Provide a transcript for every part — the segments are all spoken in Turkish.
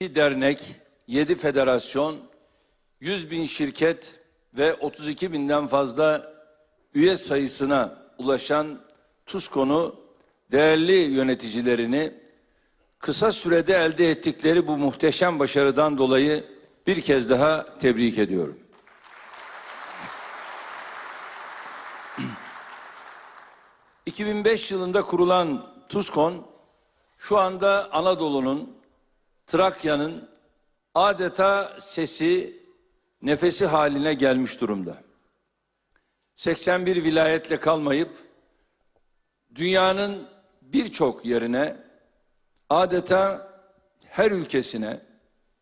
2 dernek, 7 federasyon, 100 bin şirket ve 32 binden fazla üye sayısına ulaşan TUSKON'u değerli yöneticilerini kısa sürede elde ettikleri bu muhteşem başarıdan dolayı bir kez daha tebrik ediyorum. ...2005 yılında kurulan TUSKON... ...şu anda Anadolu'nun, Trakya'nın adeta sesi, nefesi haline gelmiş durumda. 81 vilayetle kalmayıp dünyanın birçok yerine adeta her ülkesine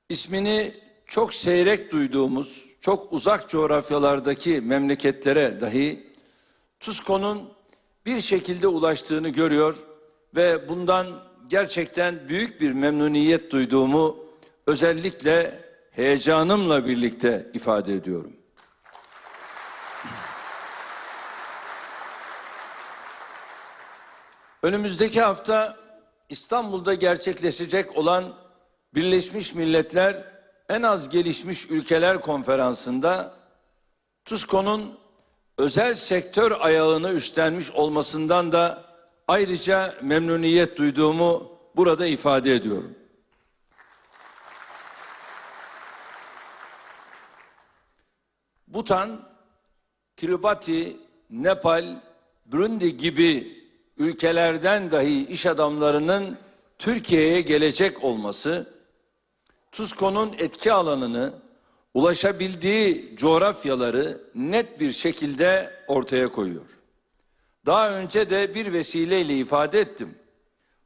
ismini çok seyrek duyduğumuz çok uzak coğrafyalardaki memleketlere dahi TUSKO'nun bir şekilde ulaştığını görüyor ve bundan gerçekten büyük bir memnuniyet duyduğumu özellikle heyecanımla birlikte ifade ediyorum. Önümüzdeki hafta İstanbul'da gerçekleşecek olan Birleşmiş Milletler en az gelişmiş ülkeler konferansında TUSKO'nun özel sektör ayağını üstlenmiş olmasından da ayrıca memnuniyet duyduğumu burada ifade ediyorum. Butan, Kiribati, Nepal, Burundi gibi ülkelerden dahi iş adamlarının Türkiye'ye gelecek olması, TUSKO'nun etki alanını, ulaşabildiği coğrafyaları net bir şekilde ortaya koyuyor. Daha önce de bir vesileyle ifade ettim.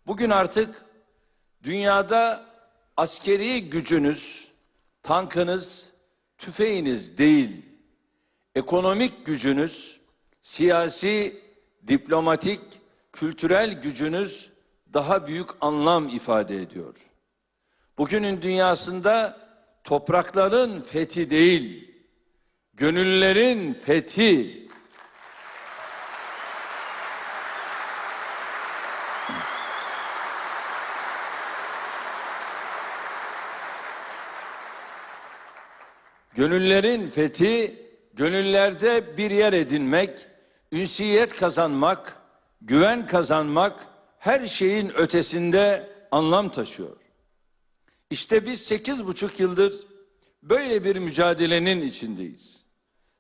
Bugün artık dünyada askeri gücünüz, tankınız, tüfeğiniz değil, ekonomik gücünüz, siyasi, diplomatik, kültürel gücünüz daha büyük anlam ifade ediyor. Bugünün dünyasında toprakların fethi değil, gönüllerin fethi Gönüllerin fethi, gönüllerde bir yer edinmek, ünsiyet kazanmak, güven kazanmak her şeyin ötesinde anlam taşıyor. İşte biz sekiz buçuk yıldır böyle bir mücadelenin içindeyiz.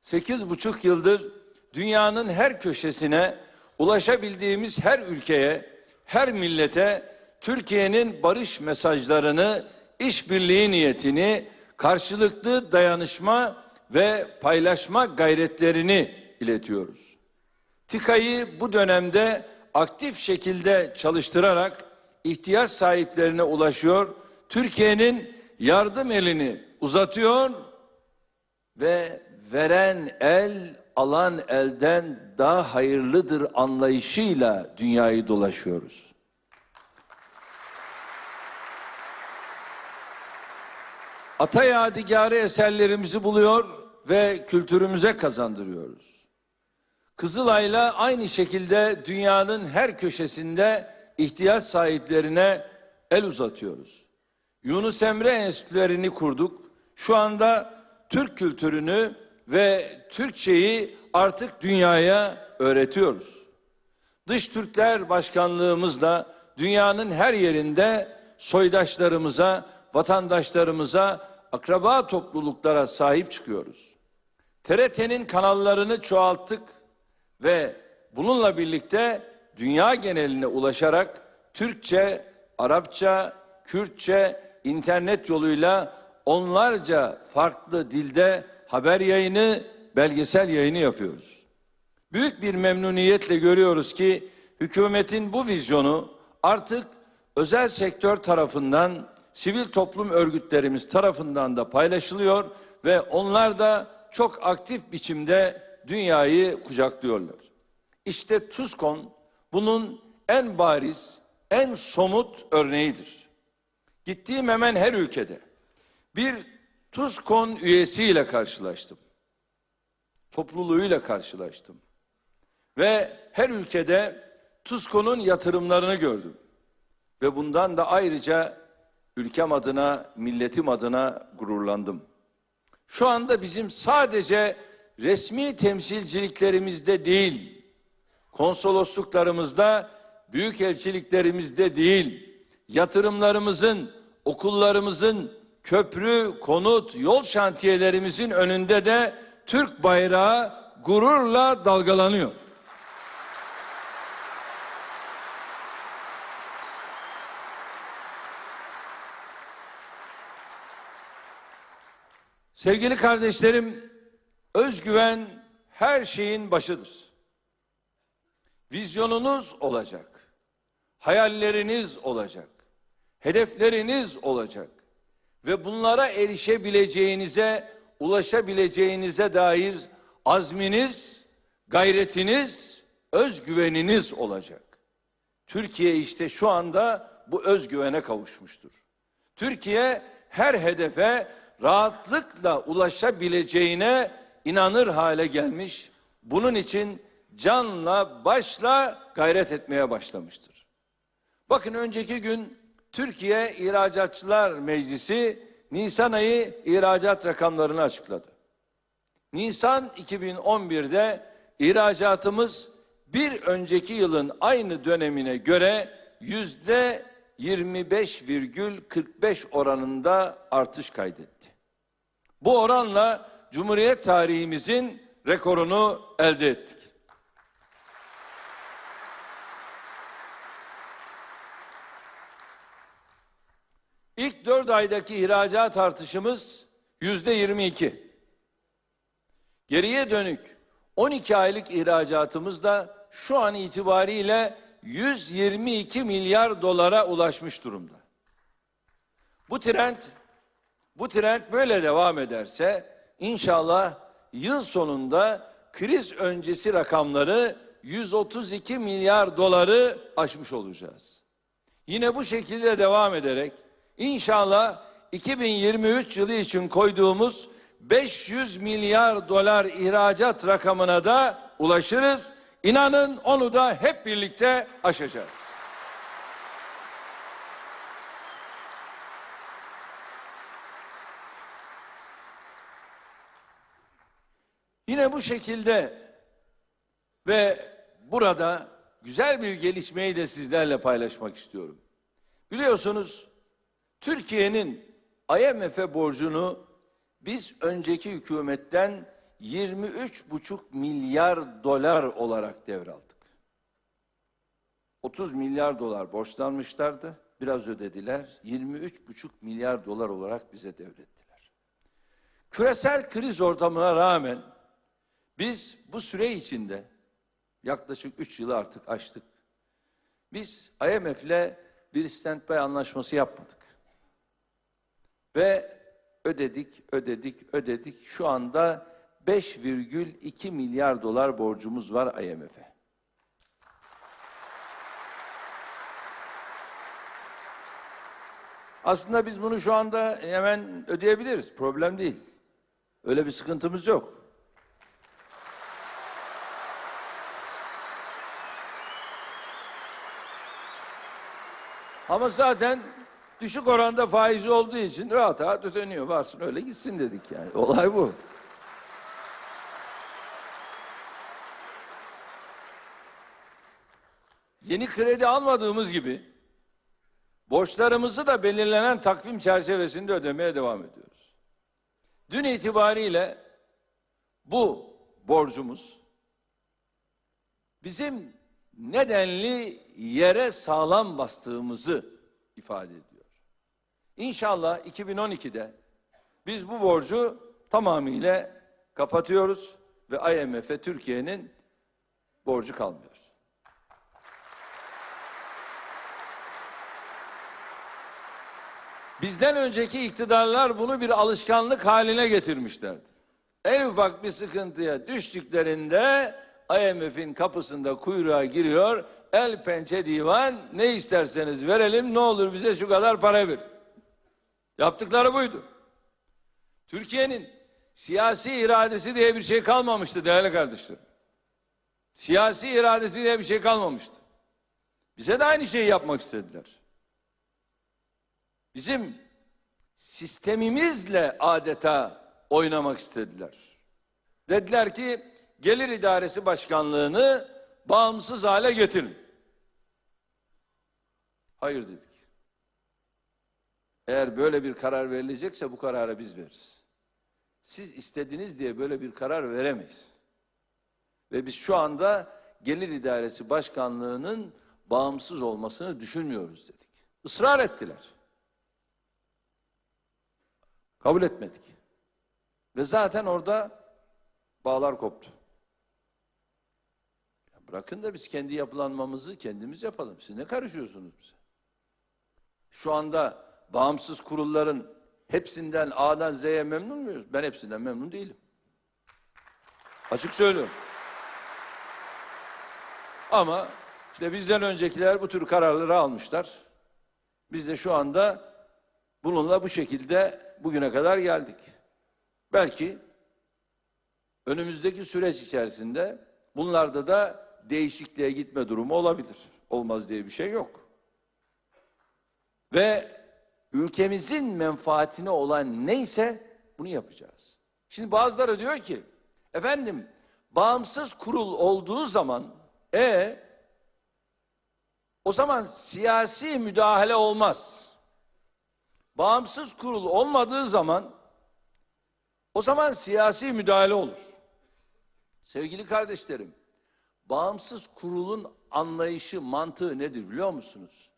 Sekiz buçuk yıldır dünyanın her köşesine ulaşabildiğimiz her ülkeye, her millete Türkiye'nin barış mesajlarını, işbirliği niyetini, karşılıklı dayanışma ve paylaşma gayretlerini iletiyoruz. TİKA'yı bu dönemde aktif şekilde çalıştırarak ihtiyaç sahiplerine ulaşıyor, Türkiye'nin yardım elini uzatıyor ve veren el alan elden daha hayırlıdır anlayışıyla dünyayı dolaşıyoruz. Ata yadigarı eserlerimizi buluyor ve kültürümüze kazandırıyoruz. Kızılay'la aynı şekilde dünyanın her köşesinde ihtiyaç sahiplerine el uzatıyoruz. Yunus Emre enstitülerini kurduk. Şu anda Türk kültürünü ve Türkçeyi artık dünyaya öğretiyoruz. Dış Türkler Başkanlığımızla dünyanın her yerinde soydaşlarımıza, vatandaşlarımıza, akraba topluluklara sahip çıkıyoruz. TRT'nin kanallarını çoğalttık ve bununla birlikte dünya geneline ulaşarak Türkçe, Arapça, Kürtçe, internet yoluyla onlarca farklı dilde haber yayını, belgesel yayını yapıyoruz. Büyük bir memnuniyetle görüyoruz ki hükümetin bu vizyonu artık özel sektör tarafından, sivil toplum örgütlerimiz tarafından da paylaşılıyor ve onlar da çok aktif biçimde dünyayı kucaklıyorlar. İşte TUSKON bunun en bariz, en somut örneğidir. Gittiğim hemen her ülkede bir TUSKON üyesiyle karşılaştım. Topluluğuyla karşılaştım. Ve her ülkede TUSKO'nun yatırımlarını gördüm. Ve bundan da ayrıca ülkem adına, milletim adına gururlandım. Şu anda bizim sadece resmi temsilciliklerimizde değil, konsolosluklarımızda, büyükelçiliklerimizde değil, yatırımlarımızın, okullarımızın, köprü, konut, yol şantiyelerimizin önünde de Türk bayrağı gururla dalgalanıyor. Sevgili kardeşlerim, özgüven her şeyin başıdır. Vizyonunuz olacak. Hayalleriniz olacak. Hedefleriniz olacak. Ve bunlara erişebileceğinize, ulaşabileceğinize dair azminiz, gayretiniz, özgüveniniz olacak. Türkiye işte şu anda bu özgüvene kavuşmuştur. Türkiye her hedefe rahatlıkla ulaşabileceğine inanır hale gelmiş. Bunun için canla başla gayret etmeye başlamıştır. Bakın önceki gün Türkiye İhracatçılar Meclisi Nisan ayı ihracat rakamlarını açıkladı. Nisan 2011'de ihracatımız bir önceki yılın aynı dönemine göre yüzde 25,45 oranında artış kaydetti. Bu oranla Cumhuriyet tarihimizin rekorunu elde ettik. İlk dört aydaki ihracat artışımız yüzde 22. Geriye dönük 12 aylık ihracatımız da şu an itibariyle 122 milyar dolara ulaşmış durumda. Bu trend bu trend böyle devam ederse inşallah yıl sonunda kriz öncesi rakamları 132 milyar doları aşmış olacağız. Yine bu şekilde devam ederek inşallah 2023 yılı için koyduğumuz 500 milyar dolar ihracat rakamına da ulaşırız. İnanın onu da hep birlikte aşacağız. Yine bu şekilde ve burada güzel bir gelişmeyi de sizlerle paylaşmak istiyorum. Biliyorsunuz Türkiye'nin IMF'e borcunu biz önceki hükümetten 23,5 milyar dolar olarak devraldık. 30 milyar dolar borçlanmışlardı. Biraz ödediler. 23,5 milyar dolar olarak bize devrettiler. Küresel kriz ortamına rağmen biz bu süre içinde yaklaşık 3 yılı artık açtık. Biz IMF'le bir standby anlaşması yapmadık. Ve ödedik, ödedik, ödedik. Şu anda 5,2 milyar dolar borcumuz var IMF'e. Aslında biz bunu şu anda hemen ödeyebiliriz. Problem değil. Öyle bir sıkıntımız yok. Ama zaten düşük oranda faizi olduğu için rahat rahat ödeniyor. Varsın öyle gitsin dedik yani. Olay bu. Yeni kredi almadığımız gibi borçlarımızı da belirlenen takvim çerçevesinde ödemeye devam ediyoruz. Dün itibariyle bu borcumuz bizim nedenli yere sağlam bastığımızı ifade ediyor. İnşallah 2012'de biz bu borcu tamamıyla kapatıyoruz ve IMF'e Türkiye'nin borcu kalmıyor. Bizden önceki iktidarlar bunu bir alışkanlık haline getirmişlerdi. En ufak bir sıkıntıya düştüklerinde IMF'in kapısında kuyruğa giriyor. El pençe divan ne isterseniz verelim ne olur bize şu kadar para ver. Yaptıkları buydu. Türkiye'nin siyasi iradesi diye bir şey kalmamıştı değerli kardeşlerim. Siyasi iradesi diye bir şey kalmamıştı. Bize de aynı şeyi yapmak istediler. bizim sistemimizle adeta oynamak istediler. Dediler ki gelir idaresi başkanlığını bağımsız hale getirin. Hayır dedik. Eğer böyle bir karar verilecekse bu kararı biz veririz. Siz istediniz diye böyle bir karar veremeyiz. Ve biz şu anda gelir idaresi başkanlığının bağımsız olmasını düşünmüyoruz dedik. Israr ettiler. Kabul etmedik. Ve zaten orada bağlar koptu. Bırakın da biz kendi yapılanmamızı kendimiz yapalım. Siz ne karışıyorsunuz bize? Şu anda bağımsız kurulların hepsinden A'dan Z'ye memnun muyuz? Ben hepsinden memnun değilim. Açık söylüyorum. Ama işte bizden öncekiler bu tür kararları almışlar. Biz de şu anda bununla bu şekilde bugüne kadar geldik. Belki önümüzdeki süreç içerisinde bunlarda da değişikliğe gitme durumu olabilir. Olmaz diye bir şey yok. Ve ülkemizin menfaatine olan neyse bunu yapacağız. Şimdi bazıları diyor ki efendim bağımsız kurul olduğu zaman e o zaman siyasi müdahale olmaz. Bağımsız kurul olmadığı zaman o zaman siyasi müdahale olur. Sevgili kardeşlerim, bağımsız kurulun anlayışı, mantığı nedir biliyor musunuz?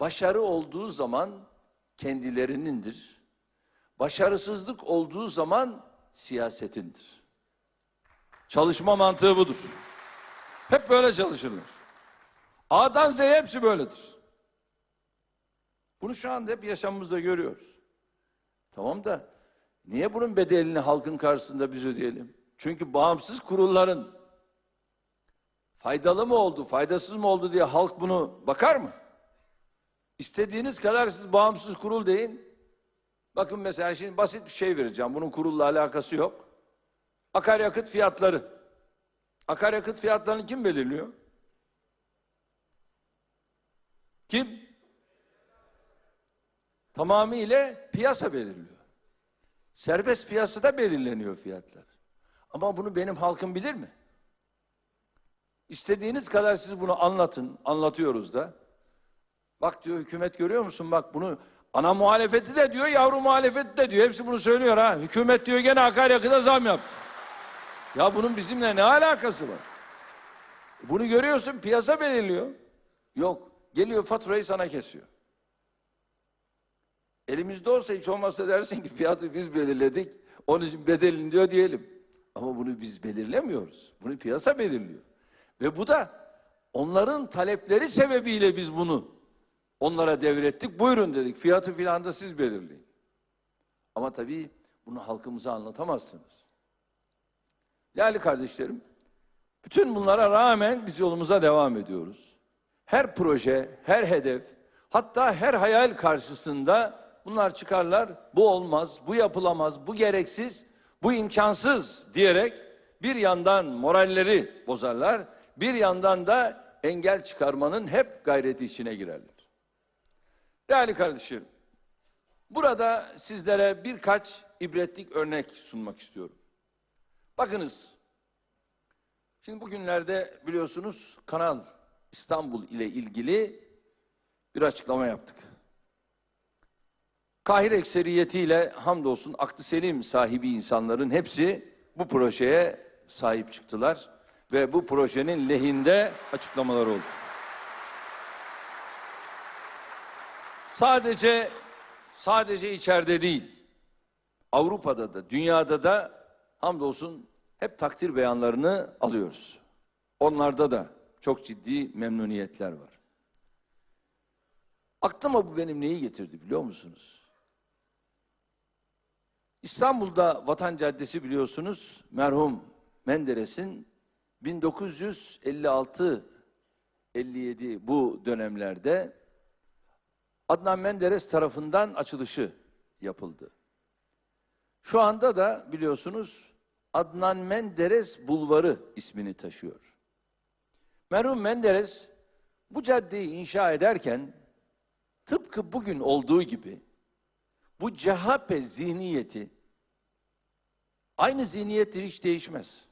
Başarı olduğu zaman kendilerinindir. Başarısızlık olduğu zaman siyasetindir. Çalışma mantığı budur. Hep böyle çalışırlar. A'dan Z'ye hepsi böyledir. Bunu şu anda hep yaşamımızda görüyoruz. Tamam da niye bunun bedelini halkın karşısında biz ödeyelim? Çünkü bağımsız kurulların faydalı mı oldu, faydasız mı oldu diye halk bunu bakar mı? İstediğiniz kadar siz bağımsız kurul deyin. Bakın mesela şimdi basit bir şey vereceğim. Bunun kurulla alakası yok. Akaryakıt fiyatları. Akaryakıt fiyatlarını kim belirliyor? Kim? Tamamıyla piyasa belirliyor. Serbest piyasada belirleniyor fiyatlar. Ama bunu benim halkım bilir mi? İstediğiniz kadar siz bunu anlatın, anlatıyoruz da. Bak diyor hükümet görüyor musun? Bak bunu ana muhalefeti de diyor, yavru muhalefeti de diyor. Hepsi bunu söylüyor ha. Hükümet diyor gene akaryakıta zam yaptı. Ya bunun bizimle ne alakası var? Bunu görüyorsun piyasa belirliyor. Yok. Geliyor faturayı sana kesiyor. Elimizde olsa hiç olmazsa dersin ki fiyatı biz belirledik. Onun için bedelini diyor diyelim. Ama bunu biz belirlemiyoruz. Bunu piyasa belirliyor. Ve bu da onların talepleri sebebiyle biz bunu onlara devrettik. Buyurun dedik. Fiyatı filan da siz belirleyin. Ama tabii bunu halkımıza anlatamazsınız. Değerli kardeşlerim, bütün bunlara rağmen biz yolumuza devam ediyoruz. Her proje, her hedef, hatta her hayal karşısında bunlar çıkarlar. Bu olmaz, bu yapılamaz, bu gereksiz, bu imkansız diyerek bir yandan moralleri bozarlar, bir yandan da engel çıkarmanın hep gayreti içine girerler. Değerli kardeşlerim, burada sizlere birkaç ibretlik örnek sunmak istiyorum. Bakınız, şimdi bugünlerde biliyorsunuz Kanal İstanbul ile ilgili bir açıklama yaptık. Kahire ekseriyetiyle hamdolsun aklı selim sahibi insanların hepsi bu projeye sahip çıktılar ve bu projenin lehinde açıklamalar oldu. Sadece sadece içeride değil, Avrupa'da da, dünyada da hamdolsun hep takdir beyanlarını alıyoruz. Onlarda da çok ciddi memnuniyetler var. Aklıma bu benim neyi getirdi biliyor musunuz? İstanbul'da Vatan Caddesi biliyorsunuz merhum Menderes'in 1956 57 bu dönemlerde Adnan Menderes tarafından açılışı yapıldı. Şu anda da biliyorsunuz Adnan Menderes Bulvarı ismini taşıyor. Merhum Menderes bu caddeyi inşa ederken tıpkı bugün olduğu gibi Bu CHP zihniyeti aynı zihniyettir hiç değişmez.